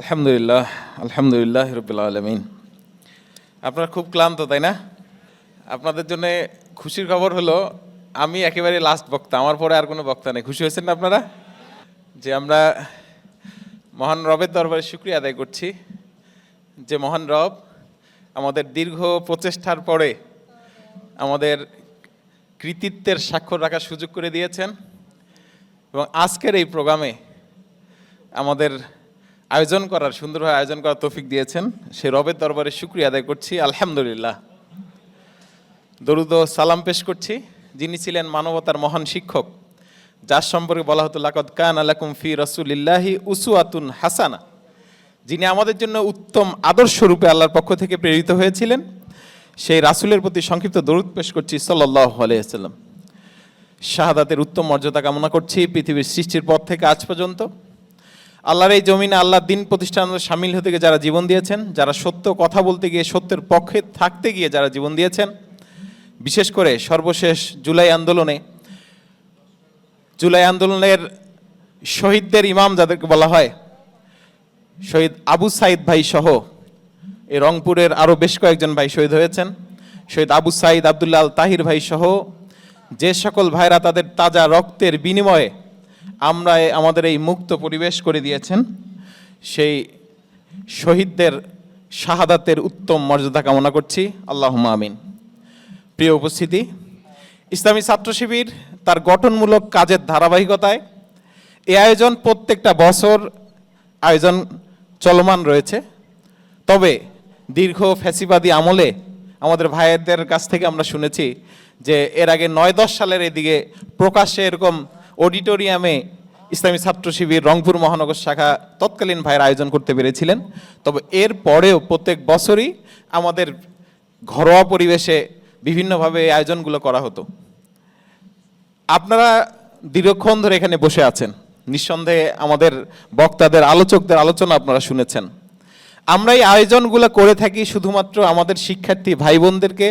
আলহামদুলিল্লাহ আলহামদুলিল্লাহ রবিল আলমিন। আপনারা খুব ক্লান্ত, তাই না? আপনাদের জন্য খুশির খবর হলো, আমি একেবারে লাস্ট বক্তা, আমার পরে আর কোনো বক্তা নেই। খুশি হয়েছেন না আপনারা? যে আমরা মহান রবের দরবারে শুক্রিয়া আদায় করছি, যে মহান রব আমাদের দীর্ঘ প্রচেষ্টার পরে আমাদের কৃতিত্বের স্বাক্ষর রাখার সুযোগ করে দিয়েছেন এবং আজকের এই প্রোগ্রামে আমাদের আয়োজন করার, সুন্দরভাবে আয়োজন করার তৌফিক দিয়েছেন। সে রবের দরবারে শুক্রিয়া আদায় করছি, আলহামদুলিল্লাহ। দরুদ সালাম পেশ করছি। যিনি ছিলেন মানবতার মহান শিক্ষক, যার সম্পর্কে বলা হতো, লাকদ কান আলাকুম ফি রসুলিল্লাহি উসুয়াতুন হাসানা। যিনি আমাদের জন্য উত্তম আদর্শ রূপে আল্লাহর পক্ষ থেকে প্রেরিত হয়েছিলেন, সেই রাসূলের প্রতি সংক্ষিপ্ত দরুদ পেশ করছি সাল্লাহ আলাইসাল্লাম শাহাদাতের উত্তম মর্যাদা কামনা করছি, পৃথিবীর সৃষ্টির পর থেকে আজ পর্যন্ত। আল্লাহর এই জমিনে আল্লাহ দিন প্রতিষ্ঠান সামিল হতে গিয়ে যারা জীবন দিয়েছেন, যারা সত্য কথা বলতে গিয়ে সত্যের পক্ষে থাকতে গিয়ে যারা জীবন দিয়েছেন, বিশেষ করে সর্বশেষ জুলাই আন্দোলনে, জুলাই আন্দোলনের শহীদদের ইমাম যাদেরকে বলা হয়, শহীদ আবু সাইদ ভাই সহ, এই রংপুরের আরও বেশ কয়েকজন ভাই শহীদ হয়েছেন, শহীদ আবু সাইদ আবদুল্লাহ আল তাহির ভাই সহ, যে সকল ভাইরা তাদের তাজা রক্তের বিনিময়ে আমরা আমাদের এই মুক্ত পরিবেশ করে দিয়েছেন। সেই শহীদদের শাহাদাতের উত্তম মর্যাদা কামনা করছি। আল্লাহ আমিন। প্রিয় উপস্থিতি, ইসলামী ছাত্র শিবির তার গঠনমূলক কাজের ধারাবাহিকতায় এ আয়োজন প্রত্যেকটা বছর আয়োজন চলমান রয়েছে। তবে দীর্ঘ ফ্যাসিবাদী আমলে আমাদের ভাইয়েদের কাছ থেকে আমরা শুনেছি যে এর আগে নয় দশ সালের এদিকে প্রকাশ্যে এরকম অডিটোরিয়ামে ইসলামী ছাত্র শিবির রংপুর মহানগর শাখা তৎকালীন ভাইয়ের আয়োজন করতে পেরেছিলেন। তবে এর পরেও প্রত্যেক বছরই আমাদের ঘরোয়া পরিবেশে বিভিন্নভাবে এই আয়োজনগুলো করা হতো। আপনারা দীর্ঘক্ষণ ধরে এখানে বসে আছেন। নিঃসন্দেহে আমাদের বক্তাদের, আলোচকদের আলোচনা আপনারা শুনেছেন। আমরা এই আয়োজনগুলো করে থাকি শুধুমাত্র আমাদের শিক্ষার্থী ভাই বোনদেরকে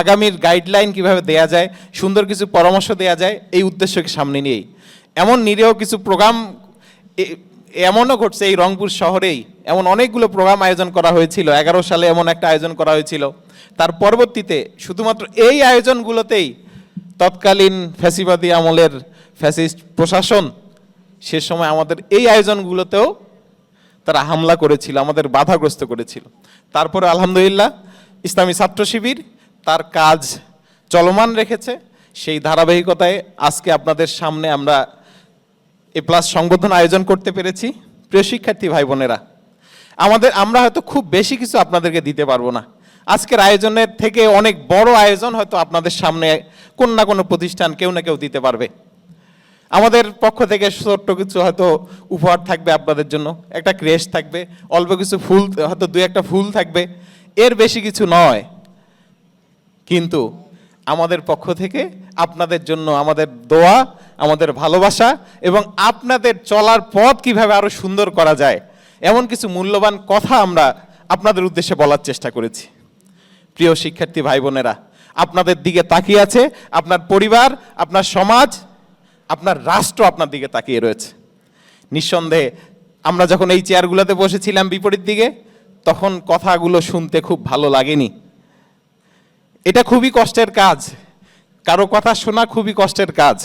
আগামীর গাইডলাইন কীভাবে দেয়া যায়, সুন্দর কিছু পরামর্শ দেয়া যায়, এই উদ্দেশ্যকে সামনে নিয়েই। এমন নিরীহ কিছু প্রোগ্রাম এমনও ঘটছে এই রংপুর শহরেই, এমন অনেকগুলো প্রোগ্রাম আয়োজন করা হয়েছিল। এগারো সালে এমন একটা আয়োজন করা হয়েছিল। তার পরবর্তীতে শুধুমাত্র এই আয়োজনগুলোতেই তৎকালীন ফ্যাসিবাদী আমলের ফ্যাসিস্ট প্রশাসন, সে সময় আমাদের এই আয়োজনগুলোতেও তারা হামলা করেছিল, আমাদের বাধাগ্রস্ত করেছিল। তারপরে আলহামদুলিল্লাহ, ইসলামী ছাত্র শিবির তার কাজ চলমান রেখেছে। সেই ধারাবাহিকতায় আজকে আপনাদের সামনে আমরা এ প্লাস সংবর্ধনা আয়োজন করতে পেরেছি। প্রিয় শিক্ষার্থী ভাই বোনেরা, আমাদের, আমরা হয়তো খুব বেশি কিছু আপনাদেরকে দিতে পারব না। আজকের আয়োজনের থেকে অনেক বড় আয়োজন হয়তো আপনাদের সামনে কোন না কোনো প্রতিষ্ঠান কেউ না কেউ দিতে পারবে। আমাদের পক্ষ থেকে ছোট্ট কিছু হয়তো উপহার থাকবে আপনাদের জন্য, একটা ক্রেশ থাকবে, অল্প কিছু ফুল, হয়তো দু একটা ফুল থাকবে, এর বেশি কিছু নয়। কিন্তু আমাদের পক্ষ থেকে আপনাদের জন্য আমাদের দোয়া, আমাদের ভালোবাসা এবং আপনাদের চলার পথ কীভাবে আরও সুন্দর করা যায়, এমন কিছু মূল্যবান কথা আমরা আপনাদের উদ্দেশ্যে বলার চেষ্টা করেছি। প্রিয় শিক্ষার্থী ভাই বোনেরা, আপনাদের দিকে তাকিয়ে আছে, আপনার পরিবার, আপনার সমাজ আপনার রাষ্ট্র আপনার দিকে তাকিয়ে রয়েছে। নিঃসন্দেহে আমরা যখন এই চেয়ারগুলোতে বসেছিলাম বিপরীত দিকে, তখন কথাগুলো শুনতে খুব ভালো লাগেনি। এটা খুবই কষ্টের কাজ। কারও কথা শোনা খুবই কষ্টের কাজ।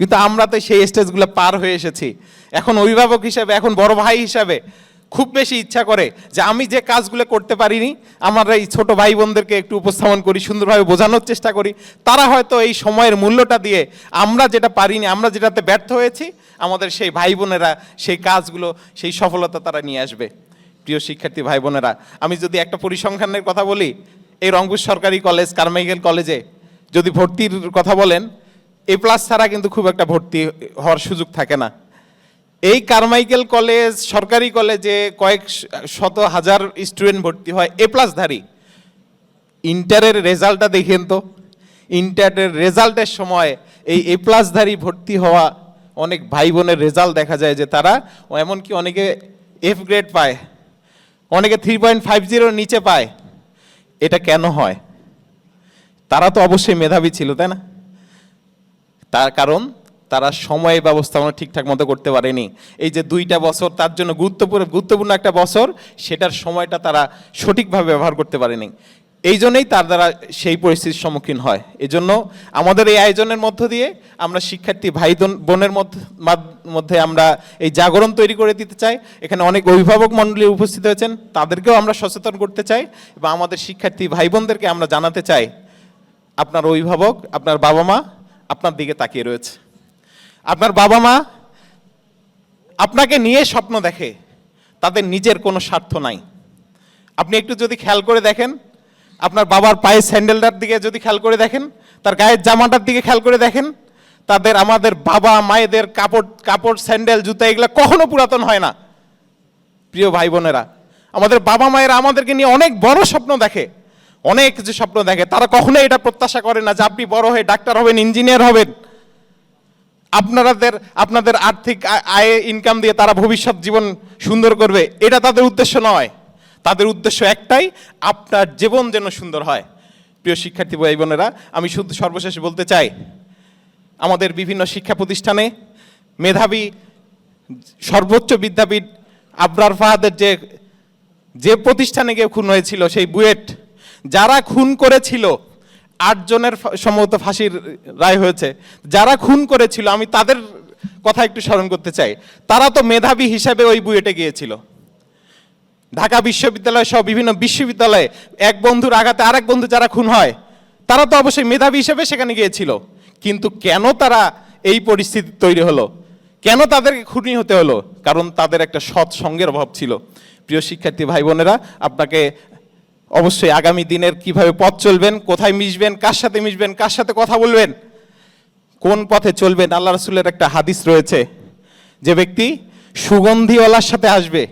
কিন্তু আমরা তো সেই স্টেজগুলো পার হয়ে এসেছি। এখন অভিভাবক হিসাবে, এখন বড় ভাই হিসাবে খুব বেশি ইচ্ছা করে যে আমি যে কাজগুলো করতে পারিনি, আমার এই ছোটো ভাই বোনদেরকে একটু উপস্থাপন করি, সুন্দরভাবে বোঝানোর চেষ্টা করি। তারা হয়তো এই সময়ের মূল্যটা দিয়ে আমরা যেটা পারিনি, আমরা যেটাতে ব্যর্থ হয়েছি, আমাদের সেই ভাই বোনেরা সেই কাজগুলো, সেই সফলতা তারা নিয়ে আসবে। প্রিয় শিক্ষার্থী ভাই বোনেরা আমি যদি একটা পরিসংখ্যানের কথা বলি, এই রংপুর সরকারি কলেজ, কারমাইকেল কলেজে যদি ভর্তির কথা বলেন, এ প্লাস ছাড়া কিন্তু খুব একটা ভর্তি হওয়ার সুযোগ থাকে না। এই কারমাইকেল কলেজ সরকারি কলেজে কয়েক শত হাজার স্টুডেন্ট ভর্তি হয় এ প্লাসধারী ইন্টারের রেজাল্টটা দেখেন তো। ইন্টারের রেজাল্টের সময় এই এ প্লাসধারী ভর্তি হওয়া অনেক ভাই বোনের রেজাল্ট দেখা যায় যে তারা এমনকি অনেকে এফ গ্রেড পায়, অনেকে থ্রি পয়েন্ট ফাইভ জিরোর নিচে পায়। এটা কেন হয়? তারা তো অবশ্যই মেধাবী ছিল, তাই না? তার কারণ তারা সময় ব্যবস্থাপনা ঠিকঠাক মতো করতে পারেনি। এই যে দুইটা বছর, তার জন্য গুরুত্বপূর্ণ গুরুত্বপূর্ণ একটা বছর, সেটার সময়টা তারা সঠিকভাবে ব্যবহার করতে পারেনি। এই জন্যই তার দ্বারা সেই পরিস্থিতির সম্মুখীন হয়। এজন্য আমাদের এই আয়োজনের মধ্য দিয়ে আমরা শিক্ষার্থী ভাই বোন- বোনের মধ্য- আমরা এই জাগরণ তৈরি করে দিতে চাই। এখানে অনেক অভিভাবক মণ্ডলী উপস্থিত হয়েছেন, তাদেরকেও আমরা সচেতন করতে চাই এবং আমাদের শিক্ষার্থী ভাই বোনদেরকে আমরা জানাতে চাই। আপনার অভিভাবক, আপনার বাবা মা আপনার দিকে তাকিয়ে রয়েছে। আপনার বাবা মা আপনাকে নিয়ে স্বপ্ন দেখে, তাদের নিজের কোনো স্বার্থ নাই। আপনি একটু যদি খেয়াল করে দেখেন, আপনার বাবার পায়ের স্যান্ডেলটার দিকে যদি খেয়াল করে দেখেন, তার গায়ের জামাটার দিকে খেয়াল করে দেখেন, তাদের আমাদের বাবা, মায়েদের কাপড় কাপড়, স্যান্ডেল, জুতা, এগুলো কখনো পুরাতন হয় না। প্রিয় ভাই বোনেরা, আমাদের বাবা মায়েরা আমাদেরকে নিয়ে অনেক বড় স্বপ্ন দেখে, অনেক কিছু স্বপ্ন দেখে। তারা কখনোই এটা প্রত্যাশা করে না যে আপনি বড় হয়ে ডাক্তার হবেন, ইঞ্জিনিয়ার হবেন। আপনাদের আপনাদের আর্থিক আয়ে ইনকাম দিয়ে তারা ভবিষ্যৎ জীবন সুন্দর করবে, এটা তাদের উদ্দেশ্য নয়। তাদের উদ্দেশ্য একটাই, আপনার জীবন যেন সুন্দর হয়। প্রিয় শিক্ষার্থী ভাই বোনেরা, আমি শুধু সর্বশেষ বলতে চাই, আমাদের বিভিন্ন শিক্ষা প্রতিষ্ঠানে মেধাবী সর্বোচ্চ বিদ্যাপীঠ আবরার ফাহাদের যে যে প্রতিষ্ঠানে গিয়ে খুন হয়েছিল, সেই বুয়েট, যারা খুন করেছিল আটজনের সম্ভবত ফাঁসির রায় হয়েছে। যারা খুন করেছিল, আমি তাদের কথা একটু স্মরণ করতে চাই। তারা তো মেধাবী হিসাবে ওই বুয়েটে গিয়েছিল। ঢাকা বিশ্ববিদ্যালয় সহ বিভিন্ন বিশ্ববিদ্যালয়ে এক বন্ধুর আঘাতে আরেক বন্ধু যারা খুন হয়, তারা তো অবশ্যই মেধাবী হিসেবে সেখানে গিয়েছিল। কিন্তু কেন তারা এই পরিস্থিতি তৈরি হলো? কেন তাদেরকে খুনি হতে হলো? কারণ তাদের একটা সৎ সঙ্গের অভাব ছিল। প্রিয় শিক্ষার্থী ভাই বোনেরা আপনাকে অবশ্যই আগামী দিনের কীভাবে পথ চলবেন, কোথায় মিশবেন, কার সাথে মিশবেন, কার সাথে কথা বলবেন, কোন পথে চলবেন, আল্লাহ রসুলের একটা হাদিস রয়েছে। যে ব্যক্তি সুগন্ধিওয়ালার সাথে আসবে,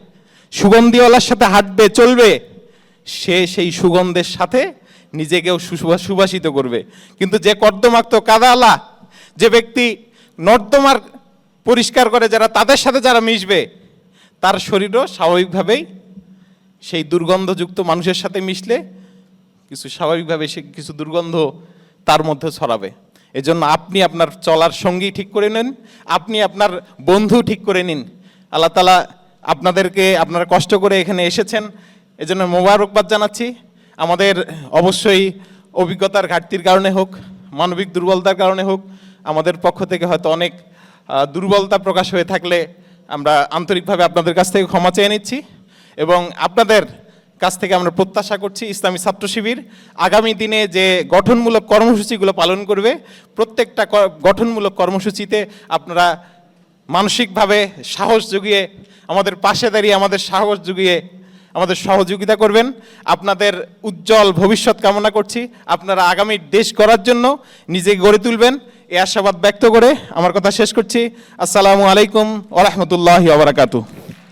সুগন্ধিওয়ালার সাথে হাঁটবে, চলবে, সে সেই সুগন্ধের সাথে নিজেকেও সুবাসিত করবে। কিন্তু যে কর্দমাক্ত কাদালা যে ব্যক্তি নর্দমার পরিষ্কার করে যারা তাদের সাথে যারা মিশবে, তার শরীরও স্বাভাবিকভাবেই সেই দুর্গন্ধযুক্ত মানুষের সাথে মিশলে কিছু স্বাভাবিকভাবে সে কিছু দুর্গন্ধ তার মধ্যে ছড়াবে। এজন্য আপনি আপনার চলার সঙ্গী ঠিক করে নিন, আপনি আপনার বন্ধু ঠিক করে নিন। আল্লাহ তালা আপনাদেরকে, আপনারা কষ্ট করে এখানে এসেছেন, এজন্য মোবারকবাদ জানাচ্ছি। আমাদের অবশ্যই অভিজ্ঞতার ঘাটতির কারণে হোক, মানবিক দুর্বলতার কারণে হোক, আমাদের পক্ষ থেকে হয়তো অনেক দুর্বলতা প্রকাশ হয়ে থাকলে আমরা আন্তরিকভাবে আপনাদের কাছ থেকে ক্ষমা চেয়ে নিচ্ছি। এবং আপনাদের কাছ থেকে আমরা প্রত্যাশা করছি ইসলামী ছাত্র শিবির আগামী দিনে যে গঠনমূলক কর্মসূচিগুলো পালন করবে, প্রত্যেকটা গঠনমূলক কর্মসূচিতে আপনারা মানসিকভাবে সাহস জুগিয়ে, আমাদের পাশে দাঁড়িয়ে আমাদের সাহস জুগিয়ে আমাদের সহযোগিতা করবেন। আপনাদের উজ্জ্বল ভবিষ্যৎ কামনা করছি। আপনারা আগামী দেশ করার জন্য নিজেকে গড়ে তুলবেন। এ আশাবাদ ব্যক্ত করে আমার কথা শেষ করছি। আসসালামু আলাইকুম ওরহমতুল্লাহ আবরাকাতু